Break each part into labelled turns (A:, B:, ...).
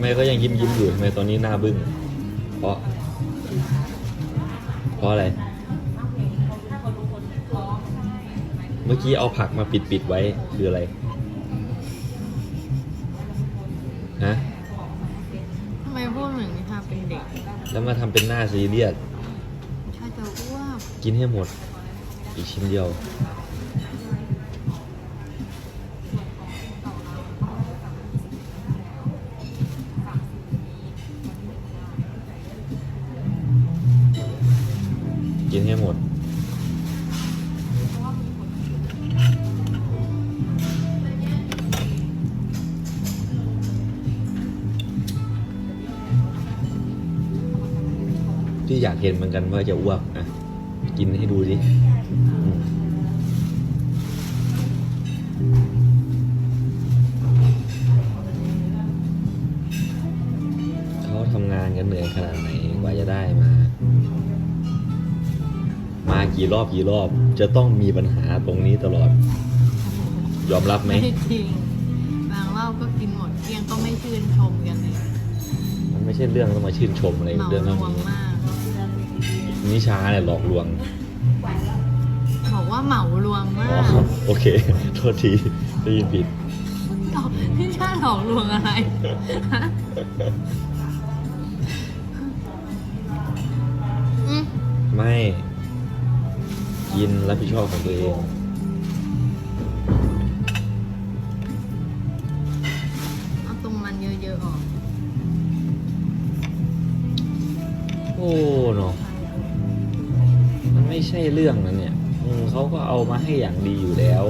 A: ำไมก็ยังยิ้มยิ้มๆอยู่ทำไมตอนนี้หน้าบึ้งเพราะ เพราะอะไร เมื่อกี้เอาผักมาปิดปิดๆไว้คืออะไรฮะ
B: ทำไมพูดเหมือนนิทาเป็นเด็ก
A: แล้วมาทำเป็นหน้าซีเรียส
B: ถ้าจะอ้วก
A: กินให้หมด อีกชิ้นเดียว กินให้หมดพี่อยากเห็นเหมือนกันว่าจะอ้วกอะกินให้ดูสิเขาทำงานกันเหนื่อยขนาดไหนกว่าจะได้มา มากี่รอบกี่รอบ จะต้องมีปัญหาตรงนี้ตลอด ยอมรับไหม
B: ไม่จริง บางรอบก็กินหมดเกลี้ยงก็ไม่ชื่นชมกันเลย
A: มันไม่ใช่เรื่องต้องมาชื่นชมอะไร
B: เหมา
A: เรื่อง
B: ร
A: เท่าว
B: ม
A: นี้
B: มาก
A: นิชาเนี่ยหลอกลวง
B: บอกว่าเหมารวมมา
A: อ๋อกโอเค โทษทีได้ยินผิด
B: หลอกพี่ชาหลอกลวงอะไรฮะอืม
A: ไม่ กินรับผิดชอบของตัวเอง
B: เอาตรงมันเยอะๆออก
A: โอ้เนาะมันไม่ใช่เรื่องนั้นเนี่ยอืมเขาก็เอามาให้อย่างดีอยู่แล้ว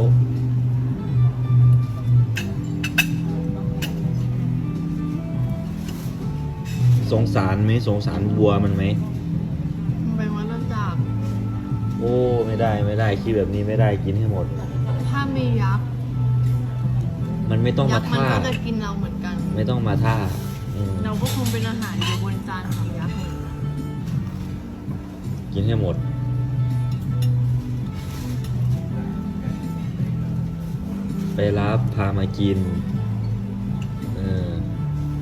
A: สงสารไหมสงสารวัวมันไหม โอ้ไม่ได้ไม่ได้คิดแบบนี้ไม่ได้กินให้หมด
B: ถ้ามียักษ์
A: มันไม่ต้อง
B: ยั
A: มาก
B: ษ์มัน
A: ท่า
B: ก็จะกินเราเหมือนกัน
A: ไม่ต้องมาท่าอืม
B: เราก็คงเป็นอาหารอยู่บนจานของยักษ์เหมือนกัน
A: กินให้หมด ไปรับพามากินเออ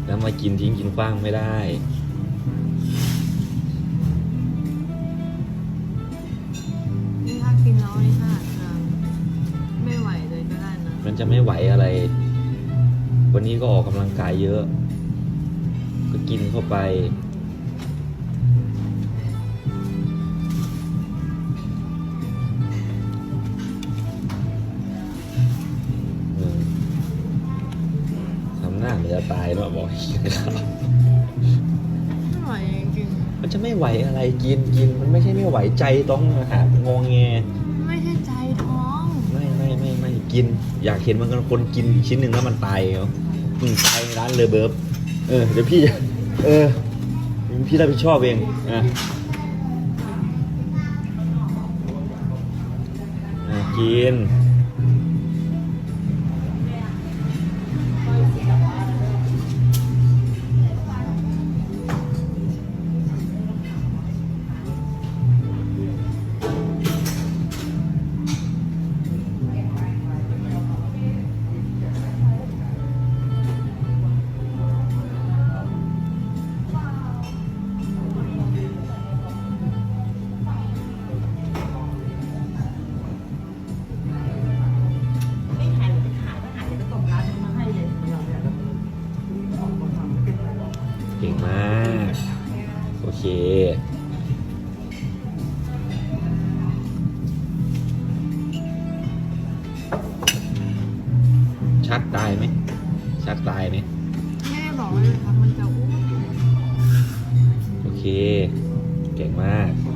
A: แล้วมากินทิ้งกินขว้างไม่ได้
B: มัน
A: จะไม่ไหวอะไร วันนี้ก็ออกกำลังกายเยอะ ก็กินเข้าไปอืมทำหน้าเหมือนจะตายเนาะบอกให้กินข้าว
B: ไม่ไหวจริง
A: มันจะไม่ไหวอะไรกินกิน มันไม่ใช่ไม่ไหวใจต้องหางงแง
B: ๆไม่ใช่ใจท้อง
A: ไม่ไม่ไม่ไม่ กิน อยากเห็นมันกันคนกินชิ้นหนึ่งแล้วมันตายเหรออืมตายในร้านเลยเบิร์บเออเดี๋ยวพี่จะเออพี่รับผิดชอบเองอะอะกิน เค ชักตายไหม ชักตายไหม
B: แม่บอกเลยครับมันจะอ้วน
A: โอเค เก่งมาก
B: พ